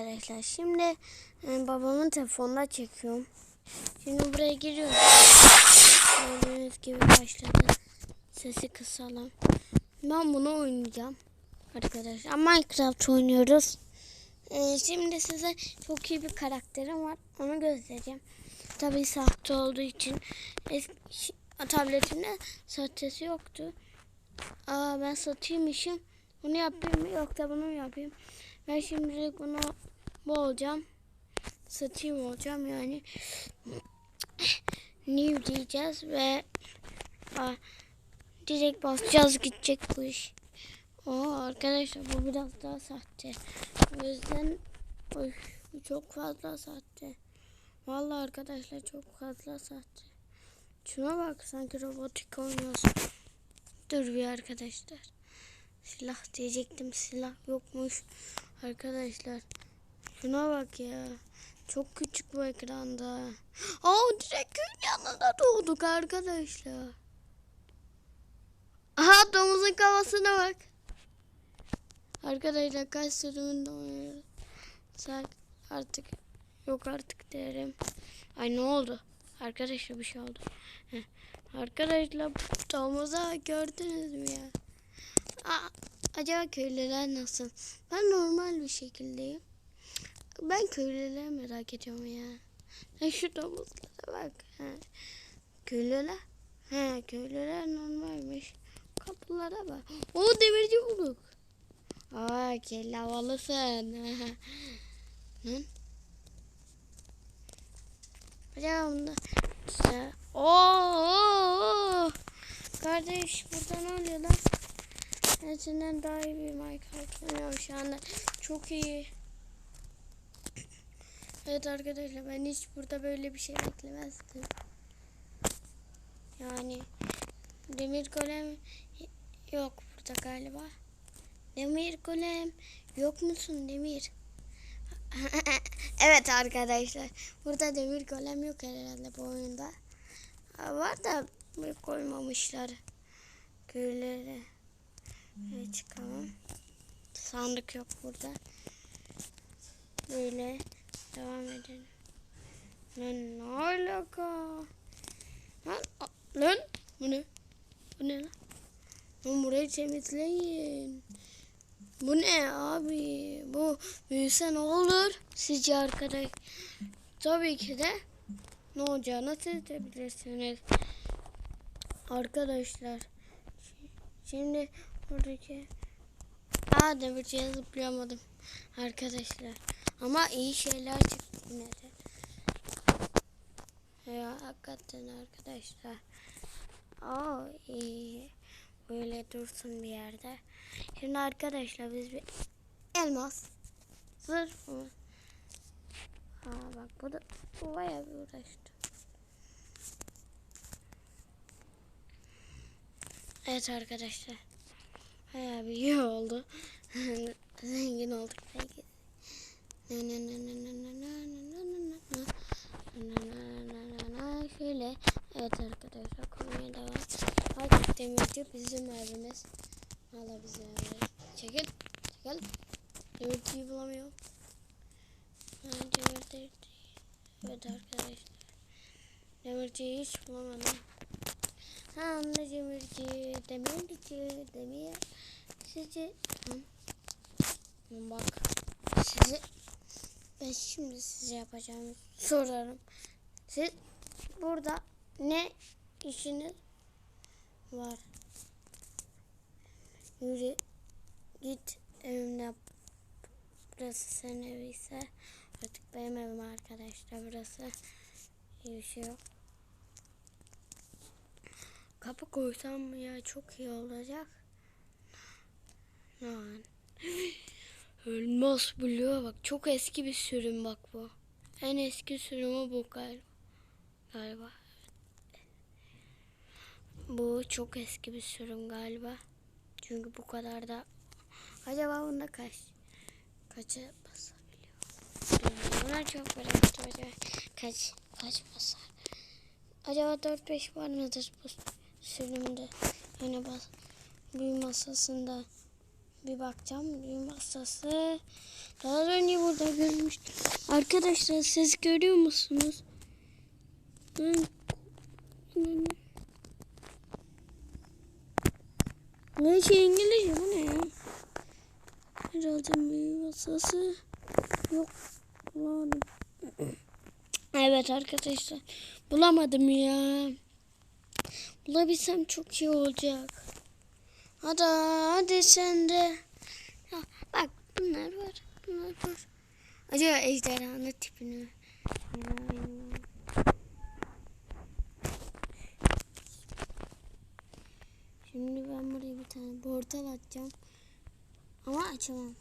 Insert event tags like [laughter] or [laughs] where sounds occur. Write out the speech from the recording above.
Arkadaşlar şimdi e, babamın telefonuna çekiyorum. Şimdi buraya giriyorum. Gördüğünüz gibi başladı. Sesi kısalım. Ben bunu oynayacağım. Arkadaşlar Minecraft oynuyoruz. E, şimdi size çok iyi bir karakterim var. Onu göstereceğim. Tabii sahte olduğu için eski, tabletimde sahtesi yoktu. Aa ben satayım işim. Bunu yapayım mı? Yok da bunu yapayım. Ben şimdilik bunu bu olacağım. Satayım olacağım yani. [sniffs] New diyeceğiz ve aa, direkt basacağız gidecek bu iş. Oo arkadaşlar bu biraz daha sahte. O yüzden oy, çok fazla sahte. Vallahi arkadaşlar çok fazla sahte. Şuna bak sanki robotik oynuyorsun. Dur bir arkadaşlar. Silah diyecektim silah yokmuş. Arkadaşlar şuna bak ya. Çok küçük bu ekranda. Aa direkt köyün yanında doğduk arkadaşlar. Aha domuzun kafasına bak. Arkadaşlar kaç sürümünde oynuyoruz. Artık yok artık derim. Ay ne oldu? Arkadaşlar bir şey oldu. Arkadaşlar domuza gördünüz mü ya? Aa, acaba köylüler nasıl? Ben normal bir şekildeyim. Ben köylüleri merak ediyorum ya. Ha, şu domuzlara bak. Ha. Köylüler. Ha, köylüler normalmiş. Kapılara bak. O demirci bulduk. Aa kelle havalısın. [laughs] Lan. Acaba bunda... Oo, Kardeş burada ne oluyor lan? Hepsinden daha iyi bir Minecraft oynuyorum şu anda. Çok iyi. Evet arkadaşlar ben hiç burada böyle bir şey beklemezdim. Yani demir golem yok burada galiba. Demir golem yok musun demir? [laughs] evet arkadaşlar burada demir golem yok herhalde bu oyunda. Ha, Var da koymamışlar. Köylere. Evet çıkalım. Sandık yok burada. Böyle devam edelim. Lan ne alaka? Lan, lan bu ne? Bu ne lan? Lan burayı temizleyin. Bu ne abi? Bu büyüse ne olur? Sizce arkadaş? Tabii ki de ne olacağını siz de. Arkadaşlar. Şimdi buradaki Aa demirciye zıplayamadım arkadaşlar. Ama iyi şeyler çıktı yine de. Ya hakikaten arkadaşlar. Aa iyi. Böyle dursun bir yerde. Şimdi arkadaşlar biz bir elmas zırh mı? Ha bak bu da bayağı bir uğraştı. Evet arkadaşlar. Bayağı bir iyi oldu. [laughs] Zengin olduk belki. Şöyle. Evet arkadaşlar konuya devam. Artık demirci bizim evimiz. Valla bizim evimiz. Çekil. Çekil. Demirciyi bulamıyorum. Ha, demir değil. Evet arkadaşlar. Demirciyi hiç bulamadım. Ha anne demirci, demirci, demir. Sizi... Hı. Bak. Sizi... Ben şimdi size yapacağım sorarım. Siz burada ne işiniz var? Yürü git evine. Burası senin eviyse artık benim evim arkadaşlar. Burası bir şey yok. Kapı koysam ya çok iyi olacak. Lan. [laughs] Elmas bloğu bak çok eski bir sürüm bak bu. En eski sürümü bu galiba. Galiba. Bu çok eski bir sürüm galiba. Çünkü bu kadar da acaba bunda kaç kaça basabiliyor? Buna çok merak ediyorum. Kaç kaç basar? Acaba 4-5 var mıdır bu sürümde? Yine bas büyü masasında bir bakacağım. Büyü masası. Daha önce burada koymuş. Arkadaşlar siz görüyor musunuz? Ben... Ne şey İngilizce bu ne ya? Herhalde meyve masası yok. Bulamadım. Evet arkadaşlar. Bulamadım ya. Bulabilsem çok iyi olacak. Hadi hadi sen de. Ya, bak bunlar var. Bunlar var. Acaba ejderhanın tipini. Şimdi ben buraya bir tane portal atacağım. Ama açamam.